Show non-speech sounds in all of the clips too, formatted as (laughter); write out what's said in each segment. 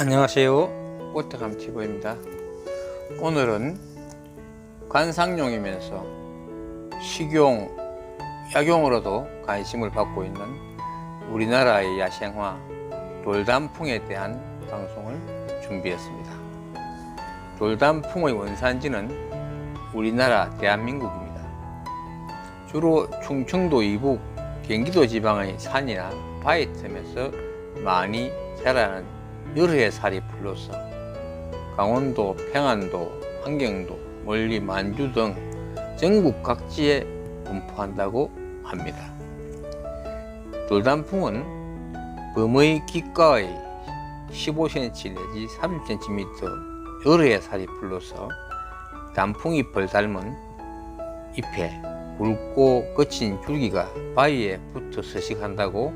안녕하세요. 꽃대감TV입니다. 오늘은 관상용이면서 식용, 약용으로도 관심을 받고 있는 우리나라의 야생화 돌단풍에 대한 방송을 준비했습니다. 돌단풍의 원산지는 우리나라 대한민국입니다. 주로 충청도 이북, 경기도 지방의 산이나 바위 틈에서 많이 자라는 여러 해 살이 풀로서 강원도, 평안도, 환경도, 멀리 만주 등 전국 각지에 분포한다고 합니다. 돌단풍은 범의 깃가의 15cm 내지 30cm 여러 해 살이 풀로서 단풍잎을 닮은 잎에 굵고 거친 줄기가 바위에 붙어 서식한다고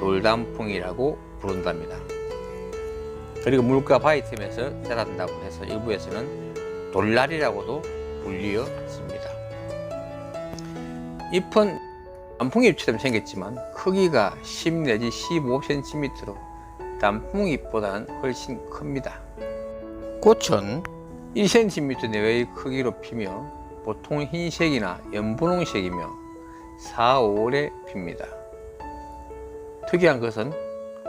돌단풍이라고 부른답니다. 그리고 물가 바위 틈에서 자란다고 해서 일부에서는 돌날이라고도 불리어집니다. 잎은 단풍잎처럼 생겼지만 크기가 10 내지 15cm로 단풍잎보다는 훨씬 큽니다. 꽃은 1cm 내외의 크기로 피며 보통 흰색이나 연분홍색이며 4, 5월에 핍니다. 특이한 것은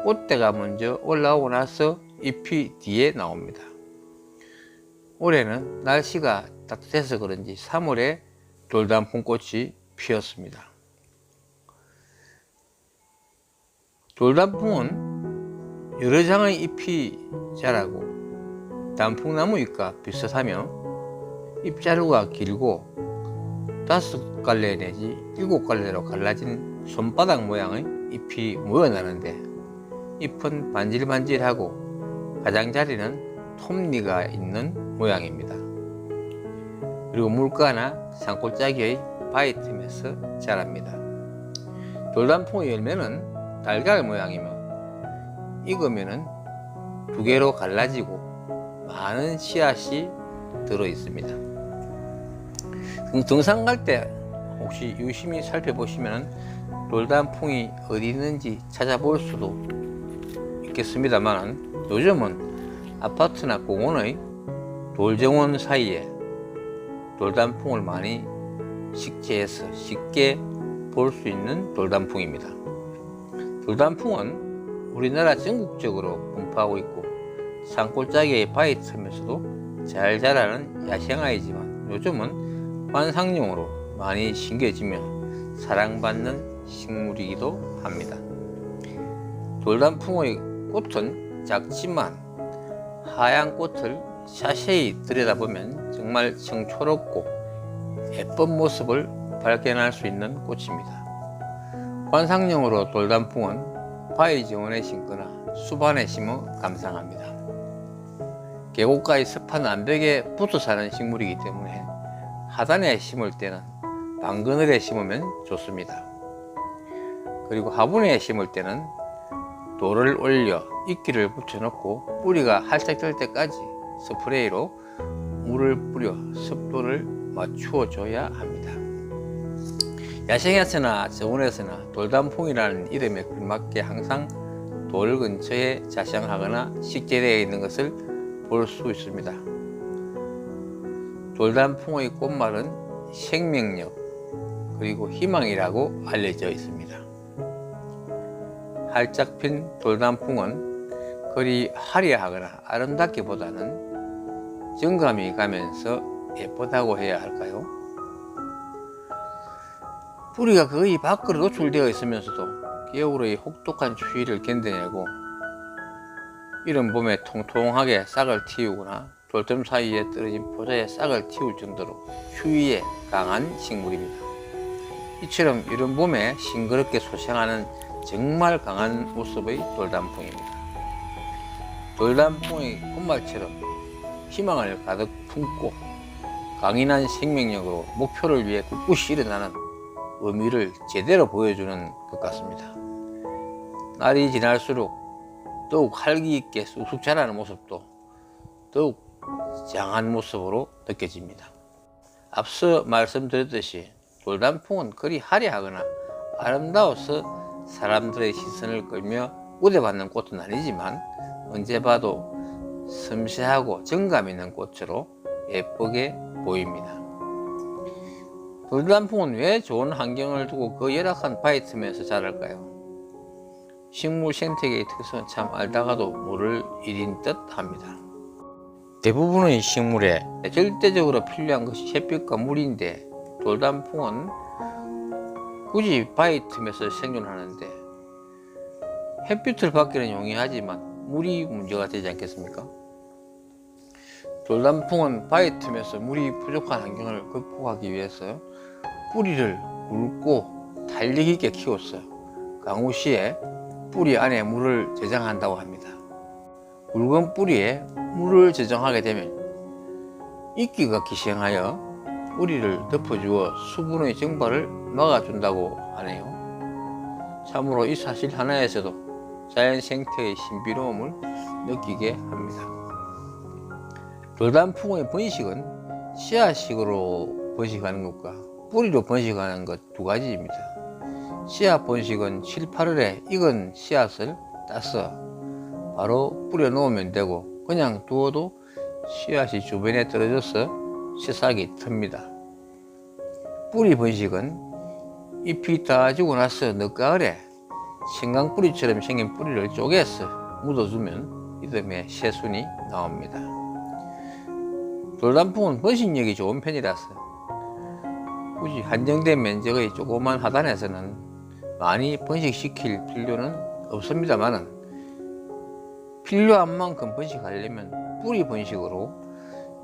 꽃대가 먼저 올라오고 나서 잎이 뒤에 나옵니다. 올해는 날씨가 따뜻해서 그런지 3월에 돌단풍꽃이 피었습니다. 돌단풍은 여러 장의 잎이 자라고 단풍나무 잎과 비슷하며 잎자루가 길고 다섯 갈래 내지 일곱 갈래로 갈라진 손바닥 모양의 잎이 모여나는데 잎은 반질반질하고 가장자리는 톱니가 있는 모양입니다. 그리고 물가나 산골짜기의 바위 틈에서 자랍니다. 돌단풍의 열매는 달걀 모양이며 익으면 두 개로 갈라지고 많은 씨앗이 들어 있습니다. 등산 갈 때 혹시 유심히 살펴보시면 돌단풍이 어디 있는지 찾아볼 수도 있겠습니다만 요즘은 아파트나 공원의 돌정원 사이에 돌단풍을 많이 식재해서 쉽게 볼 수 있는 돌단풍입니다. 돌단풍은 우리나라 전국적으로 분포하고 있고 산골짜기의 바위 틈에서도 잘 자라는 야생화이지만 요즘은 관상용으로 많이 심겨지며 사랑받는 식물이기도 합니다. 돌단풍의 꽃은 작지만 하얀 꽃을 자세히 들여다보면 정말 청초롭고 예쁜 모습을 발견할 수 있는 꽃입니다. 관상용으로 돌단풍은 바위 정원에 심거나 수반에 심어 감상합니다. 계곡가의 습한 암벽에 붙어 사는 식물이기 때문에 하단에 심을 때는 방그늘에 심으면 좋습니다. 그리고 하분에 심을 때는 돌을 올려 이끼를 붙여놓고 뿌리가 활짝될 때까지 스프레이로 물을 뿌려 습도를 맞추어 줘야 합니다. 야생에서나 정원에서나 돌단풍이라는 이름에 걸맞게 항상 돌 근처에 자생하거나 식재되어 있는 것을 볼 수 있습니다. 돌단풍의 꽃말은 생명력 그리고 희망이라고 알려져 있습니다. 활짝 핀 돌단풍은 그리 화려하거나 아름답기보다는 정감이 가면서 예쁘다고 해야 할까요? 뿌리가 거의 밖으로 노출되어 있으면서도 겨울의 혹독한 추위를 견뎌내고 이른 봄에 통통하게 싹을 틔우거나 돌틈 사이에 떨어진 포자에 싹을 틔울 정도로 추위에 강한 식물입니다. 이처럼 이른 봄에 싱그럽게 소생하는 정말 강한 모습의 돌단풍입니다. 돌단풍의 꽃말처럼 희망을 가득 품고 강인한 생명력으로 목표를 위해 꿋꿋이 일어나는 의미를 제대로 보여주는 것 같습니다. 날이 지날수록 더욱 활기 있게 쑥쑥 자라는 모습도 더욱 장한 모습으로 느껴집니다. 앞서 말씀드렸듯이 돌단풍은 그리 화려하거나 아름다워서 사람들의 시선을 끌며 우대받는 꽃은 아니지만 언제 봐도 섬세하고 정감 있는 꽃으로 예쁘게 보입니다. 돌단풍은 왜 좋은 환경을 두고 그 열악한 바위 틈에서 자랄까요? 식물 생태계의 특성은 참 알다가도 모를 일인 듯 합니다. 대부분의 식물에 절대적으로 필요한 것이 햇빛과 물인데 돌단풍은 굳이 바위 틈에서 생존하는데 햇빛을 받기는 용이하지만 물이 문제가 되지 않겠습니까? 돌단풍은 바위 틈에서 물이 부족한 환경을 극복하기 위해서 뿌리를 굵고 탄력 있게 키웠어요. 강우 시에 뿌리 안에 물을 저장한다고 합니다. 굵은 뿌리에 물을 저장하게 되면 이끼가 기생하여 뿌리를 덮어주어 수분의 증발을 막아준다고 하네요. 참으로 이 사실 하나에서도 자연 생태의 신비로움을 느끼게 합니다. 돌단풍의 번식은 씨앗식으로 번식하는 것과 뿌리로 번식하는 것 두 가지입니다. 씨앗 번식은 7, 8월에 익은 씨앗을 따서 바로 뿌려 놓으면 되고 그냥 두어도 씨앗이 주변에 떨어져서 새싹이 틉니다. 뿌리 번식은 잎이 다 지고 나서 늦가을에 생강뿌리처럼 생긴 뿌리를 쪼개서 묻어주면 이듬해 새순이 나옵니다. 돌단풍은 번식력이 좋은 편이라서 굳이 한정된 면적의 조그만 하단에서는 많이 번식시킬 필요는 없습니다만은 필요한 만큼 번식하려면 뿌리 번식으로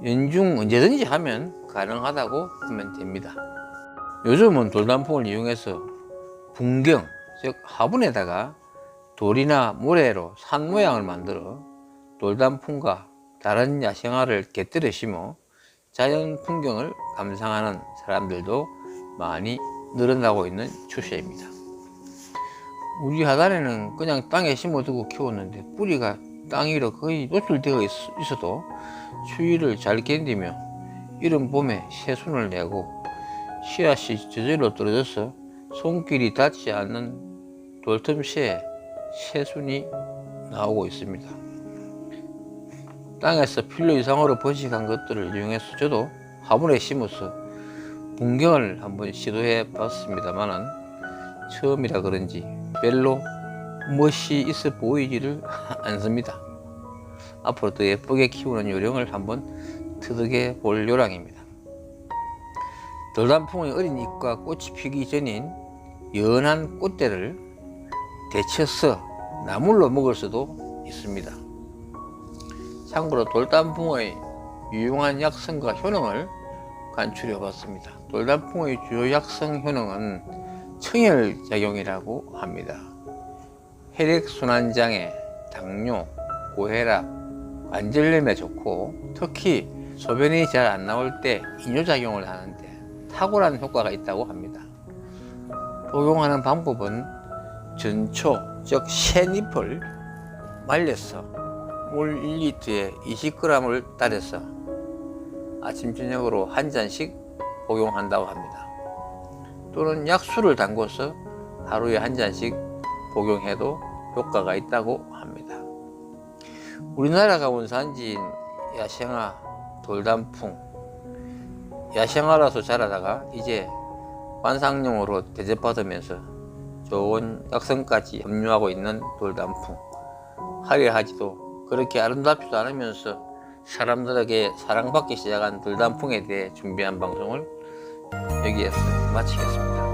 연중 언제든지 하면 가능하다고 하면 됩니다. 요즘은 돌단풍을 이용해서 분경, 즉 화분에다가 돌이나 모래로 산 모양을 만들어 돌단풍과 다른 야생화를 곁들여 심어 자연 풍경을 감상하는 사람들도 많이 늘어나고 있는 추세입니다. 우리 하단에는 그냥 땅에 심어두고 키웠는데 뿌리가 땅 위로 거의 노출되어 있, 있어도 추위를 잘 견디며 이른 봄에 새순을 내고 씨앗이 저절로 떨어져서 손길이 닿지 않는 돌틈새에 새순이 나오고 있습니다. 땅에서 필요 이상으로 번식한 것들을 이용해서 저도 화분에 심어서 분경을 한번 시도해 봤습니다만은 처음이라 그런지 별로 멋이 있어 보이지를 (laughs) 않습니다. 앞으로 더 예쁘게 키우는 요령을 한번 터득해 볼 요량입니다. 돌단풍의 어린 잎과 꽃이 피기 전인 연한 꽃대를 데쳐서 나물로 먹을 수도 있습니다. 참고로 돌단풍의 유용한 약성과 효능을 간추려 봤습니다. 돌단풍의 주요 약성 효능은 청열 작용이라고 합니다. 혈액순환장애, 당뇨, 고혈압, 관절염에 좋고 특히 소변이 잘 안 나올 때 이뇨작용을 하는데 탁월한 효과가 있다고 합니다. 복용하는 방법은 전초, 즉 새잎을 말려서 물 1리터에 20g을 따라서 아침 저녁으로 한 잔씩 복용한다고 합니다. 또는 약수를 담궈서 하루에 한 잔씩 복용해도 효과가 있다고 합니다. 우리나라가 원산지인 야생화, 돌단풍, 야생화라서 자라다가 이제 관상용으로 대접받으면서 좋은 약성까지 함유하고 있는 돌단풍. 화려하지도 그렇게 아름답지도 않으면서 사람들에게 사랑받기 시작한 돌단풍에 대해 준비한 방송을 여기에서 마치겠습니다.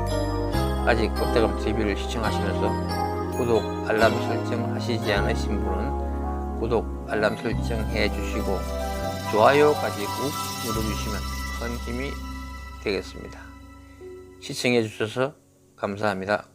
아직 꽃대감 TV를 시청하시면서 구독, 알람 설정 하시지 않으신 분은 구독, 알람 설정 해 주시고 좋아요까지 꾹 눌러주시면 큰 힘이 되겠습니다. 시청해 주셔서 감사합니다.